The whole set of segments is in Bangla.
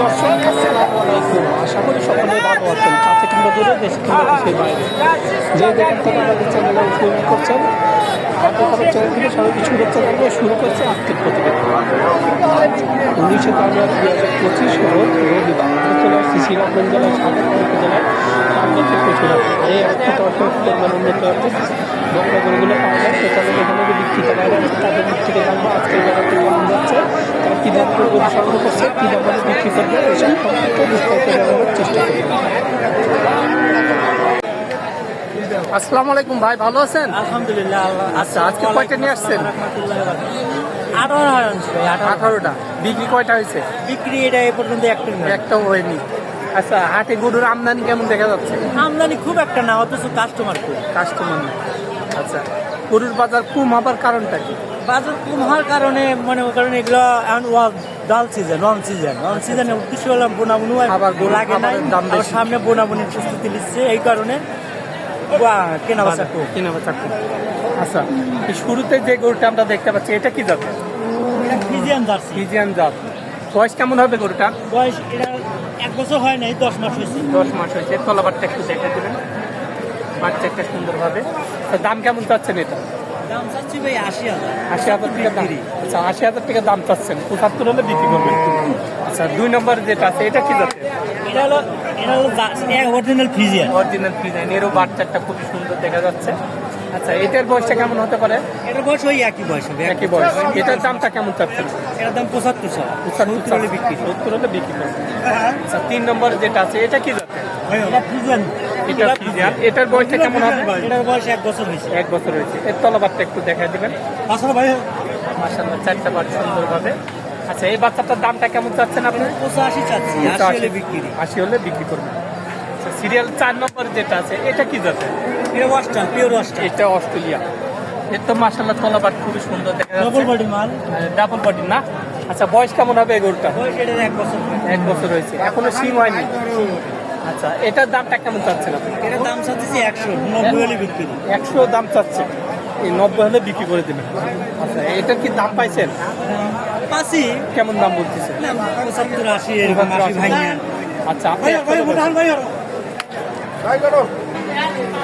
দর্শক, আসসালামু আলাইকুম। আশা করি সকলে ভালো আছেন। কাছে কিংবা দূরে, দেশে কিংবা দেশের বাইরে। যে যেখান থেকে আমাদের চ্যানেলে উপভোগ করছেন খবর চ্যানেল থেকে সবাইকে শুভেচ্ছা জানিয়ে শুরু করছে আজকের প্রতিবেদন। উনিশে জানুয়ারি দু হাজার পঁচিশ রোজ আমরা চলে আসছি শ্রীরামগঞ্জ জেলার সাধারণ উপজেলায় রামগঞ্জের প্রচুর এই একটা দর্শক পরিমাণ উন্নত হচ্ছে। বকরা পাওয়া যায়। তাদের এখানে যে বিক্রিত বাইরে আছে, তাদের দিক থেকে জানব আজকের কেমন যাচ্ছে। কী দাম করে করছে কী দাম বিক্রি করবে এসব বিস্তারিত জানানোর চেষ্টা করবে। আসসালামু আলাইকুম ভাই ভালো আছেন? আলহামদুলিল্লাহ আচ্ছা আজকে কয়টা নিয়ে আসছেন? আঠারোটা। বিক্রি কয়টা হয়েছে? বিক্রি এটা এ পর্যন্ত একটা। একটাও হয়নি। আচ্ছা হাটে গরুর আমদানি কেমন দেখা যাচ্ছে? আমদানি খুব একটা না অথচ কাস্টমার খুব। কাস্টমার আচ্ছা গরুর বাজার কম হবার কারণটা কি? বাজার কম হওয়ার কারণে মানে কারণে এগুলো এখন ডাল সিজন অন সিজন অন সিজনে উদ্দেশ্য হলাম বোনাবুনি লাগে দাম আবার সামনে বোনাবুনির প্রস্তুতি নিচ্ছে এই কারণে কেনা বেচা খুব। কিনা বেচা কম আচ্ছা শুরুতে যে গরুটা আমরা দেখতে পাচ্ছি এটা কি জাত? Friesian jersey. ফিজিয়ান জাত। বয়স কেমন হবে গরুটা? বয়স এটা এক বছর হয় নাই দশ মাস হয়েছে। দশ মাস হয়েছে। তলাবারটা একটু দেখে দেবেন। বাচ্চা একটা সুন্দরভাবে দাম কেমন চাচ্ছেন এটা? আশি হাজার। টাকা দাম। আচ্ছা আশি হাজার টাকা দাম চাচ্ছেন। পঁচাত্তর হলে বিক্রি করবেন। আচ্ছা দুই নম্বর যেটা আছে এটা কি যাচ্ছে এটা হলো এটা হলো অরিজিনাল ডিজাইন এরও বাচ্চাটা খুবই সুন্দর দেখা যাচ্ছে। আচ্ছা এটার বয়সটা কেমন হতে পারে? এটার বয়স ওই একই বয়স হবে একই বয়স। এটার দামটা কেমন চাচ্ছেন? এটার দাম পঁচাত্তর হলে বিক্রি। সত্তর হলে বিক্রি করবেন। আচ্ছা তিন নম্বর যেটা আছে এটা কি যাচ্ছে এটা ফিজিয়ান। এটার বয়সটা কেমন হবে এটার বয়স এক বছর হয়েছে। এক বছর হয়েছে। এর তলাবারটা একটু দেখা দিবেন। মাসাল্লাহ চারটা বার সুন্দরভাবে। আচ্ছা এই বাচ্চাটার দামটা কেমন চাচ্ছেন আপনি? পঁচাশি চাচ্ছি আশি হলে বিক্রি। আশি হলে বিক্রি করবেন। আচ্ছা সিরিয়াল চার নম্বর যেটা আছে এটা কি যাচ্ছে এটা ওয়াস্টার পিওর ওয়াস্টার এটা অস্ট্রেলিয়া। এর তো মাসাল্লাহ তলাবার খুবই সুন্দর দেখা ডবল যাচ্ছে বডি মাল। ডাবল বডি না? আচ্ছা বয়স কেমন হবে এটার এক বছর। এক বছর হয়েছে। এখনও সিম হয়নি? আচ্ছা এটার দামটা কেমন চাচ্ছেন আপনি? এটার দাম চাচ্ছি একশো নব্বই হলে বিক্রি একশো দাম চাচ্ছে এই নব্বই হলে বিক্রি করে দেবেন। আচ্ছা এটার কি দাম পাইছেন? পাঁচি কেমন দাম বলতেছেন? না পঁচাত্তর আশি এরকম আচ্ছা আপনি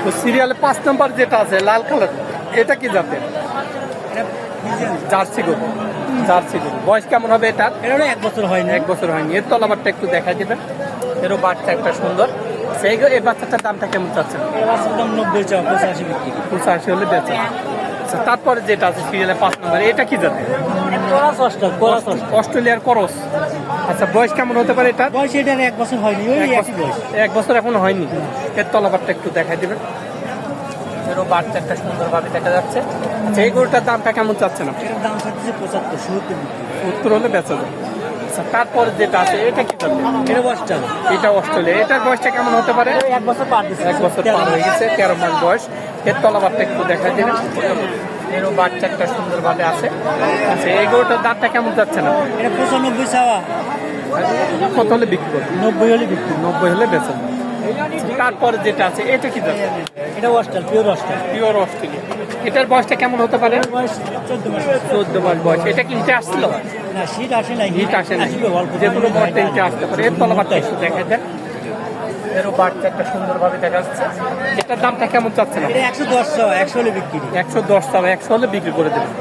তো সিরিয়ালে পাঁচ নম্বর যেটা আছে লাল কালার এটা কি জাতের? জার্সি গরু। জার্সি গরু। বয়স কেমন হবে এটার? এটা হলো এক বছর হয় না এক বছর হয়নি। এর তলাবারটা একটু দেখা দেবেন। এরও বাচ্চা একটা সুন্দর। সেই এই বাচ্চাটার দামটা কেমন চাচ্ছেন? দাম নব্বই চাও পঁচাশি বিক্রি। পঁচাশি হলে বেচে। আচ্ছা তারপরে যেটা আছে সিরিয়ালে পাঁচ নম্বর এটা কি কড়া অস্ট্রেলিয়ার করস। আচ্ছা বয়স কেমন হতে পারে এটা বয়স এটার এক বছর হয়নি এক বছর- এক বছর এখনও হয়নি। এর তলাবারটা একটু দেখাই দেবেন। এরও বাচ্চাটা সুন্দরভাবে দেখা যাচ্ছে। আচ্ছা এই গরুটার দামটা কেমন চাচ্ছেন আপনি? এটার দাম চাচ্ছে পঁচাত্তর সত্তর হলে বেচা যায়। আচ্ছা তারপরে যেটা আছে এটা কি জাতের এটা ওয়াস্টার এটা অস্ট্রেলিয়া। এটার বয়সটা কেমন হতে পারে? এক বছর পার এক বছর পার হয়ে গেছে তেরো মাস বয়স। এর তলাবারটা একটু দেখা দেবেন। এরও বাচ্চাটা সুন্দরভাবে আছে। আচ্ছা এই গরুটার দামটা কেমন যাচ্ছে না? এটা পঁচানব্বই চাওয়া। কত হলে বিক্রি করবে নব্বই হলে বিক্রি। নব্বই হলে বেচা। আচ্ছা, তারপরে যেটা আছে এটা কি এটা oyster pure oyster pure Australia এটার বয়সটা কেমন হতে পারে? চোদ্দ মাস বয়স। এটা কি হিটে আসছিল? না শীত আসে নাই। হিট আসে না যে কোনো মুহূর্তে হিটে আসতে পারে। এর তলাবারটা একটু দেখা দেন। এরও বাচ্চাটা সুন্দরভাবে দেখা যাচ্ছে। এটার দামটা কেমন চাচ্ছে না একশো দশ একশো হলে বিক্রি একশো দশ টাকা একশো হলে বিক্রি করে দেবেন।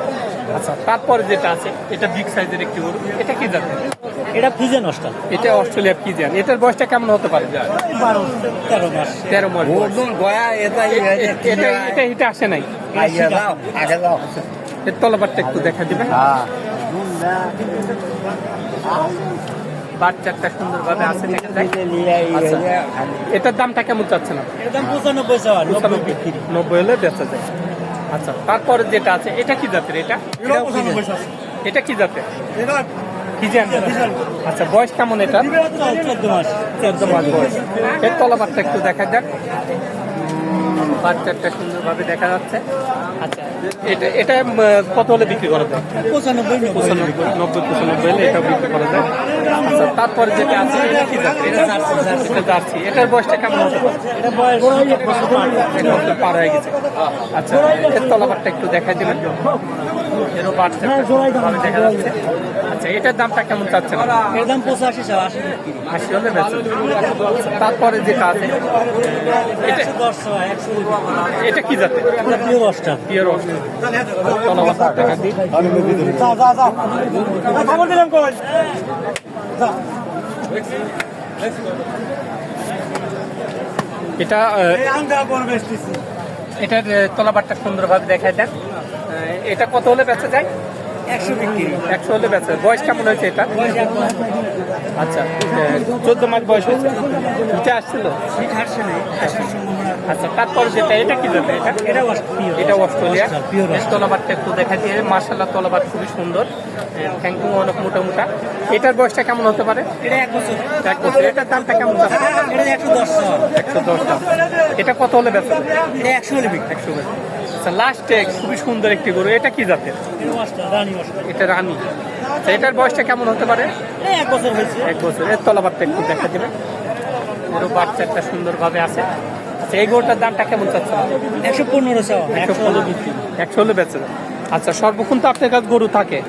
আচ্ছা তারপরে যেটা আছে এটা বিগ সাইজের একটি গরু। এটা কি জাতের এটা ফ্রিজে নষ্ট। এটা অস্ট্রেলিয়া কি জান এটার বয়সটা কেমন হতে পারে? বারো তেরো মাস। তেরো মাস এ- এটা এটা হিটে আসে নাই। এর তলাবারটা একটু দেখা দিবেন বাচ্চাটা সুন্দরভাবে আছে আচ্ছা। এটার দামটা কেমন চাচ্ছেন নব্বই হলে বেচা যায়। আচ্ছা তারপরে যেটা আছে এটা কি জাতের এটা? এটা কি জাতের? কি আচ্ছা বয়স কেমন এটা? চোদ্দ মাস চোদ্দ মাস বয়স এর তলাবারটা একটু দেখা। যাক বাচ্চাটা সুন্দরভাবে দেখা যাচ্ছে। আচ্ছা এটা এটা কত হলে বিক্রি করা যায়? পঁচানব্বই নব্বই। পঁচানব্বই নব্বই পঁচানব্বই হলে এটাও বিক্রি করা যায়। আচ্ছা তারপরে যেটা আছে এটা কি জার্সি, জার্সি। এটা জার্সি। এটার বয়সটা কেমন হতে পারে? এটা বয়স হয়ে গেছে। আচ্ছা এর তলাবারটা একটু দেখাই দিবেন। এরও বাড়ছে। দেখা যাচ্ছে। আচ্ছা এটার দামটা কেমন চাচ্ছেন? এর দাম পঁচাশি আশি আশি হলে তারপরে যেটা আছে? এটা? কি জাতে এটা পিওর দেখা দিই দিলাম এটার তলাবারটা সুন্দরভাবে দেখায় দেন। আহ, এটা কত হলে বেচা যায়? একশো বিক্রি। একশো হলে বেচা বয়স কেমন হয়েছে এটা? আচ্ছা চোদ্দ মাস বয়স হয়েছে। এটা আসছিল আচ্ছা তারপর যেটা এটা কি এটা? এটা এটা অস্ট্রেলিয়া তলাবারটা একটু দেখা দিয়ে মার্শাল্লাহ তলাবার খুবই সুন্দর। থ্যাংকিউ অনেক মোটা মোটা এটার বয়সটা কেমন হতে পারে? এটা এক বছর। এক বছর। এটার দামটা কেমন একশো দশ। একশো দশ। এটা কত হলে বেচা একশো হলে একশো বেচা আচ্ছা লাস্টে খুবই সুন্দর একটি গরু। এটা কি জাতের? এটা রানী। আচ্ছা এটার বয়সটা কেমন হতে পারে? এক বছর হয়েছে। এক বছর। এর তলাবারটা একটু দেখা দেবেন গরু বাচ্চা একটা সুন্দরভাবে আছে। আচ্ছা এই গরুটার দামটা কেমন চাচ্ছে একশো পনেরো একশো পনেরো একশো হলে বেচে আচ্ছা সর্বক্ষণ তো আপনার কাছে গরু থাকে।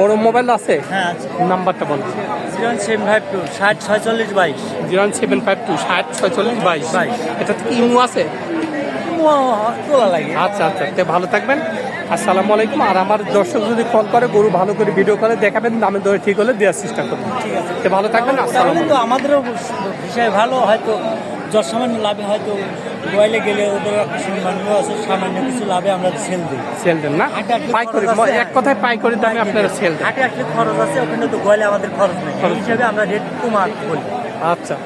বড় মোবাইল আছে? হ্যাঁ নাম্বারটা বলুন। জিরো সেভেন ফাইভ টু ষাট ছয়চল্লিশ বাইশ। জিরো সেভেন ফাইভ টু ষাট ছয়চল্লিশ বাইশ। বাইশ। এটা কি ইমু আছে? তোলা লাগে। আচ্ছা আচ্ছা তে ভালো থাকবেন। আসসালামু আলাইকুম। আর আমার দর্শক যদি কল করে গরু ভালো করে ভিডিও করে দেখাবেন দামে দরে ঠিক হলে দেওয়ার চেষ্টা করবেন ঠিক আছে। তে ভালো থাকবেন আসসালাম তাহলে তো আমাদেরও বিষয় ভালো হয়তো যত সামান্য লাভে হয়তো গোয়ালে গেলে ওদের একটা সম্মানীয় আছে সামান্য কিছু লাভে আমরা সেল দিই। সেল দেন না? পাই করি এক কথায় পাই করে দামে আপনারা সেল দেন। হাটে আসলে খরচ আছে ওখানে তো গোয়ালে আমাদের খরচ নেই। এই হিসাবে আমরা রেট কমাত বলি। আচ্ছা।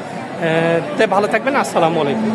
তে ভালো থাকবেন আসসালামু আলাইকুম।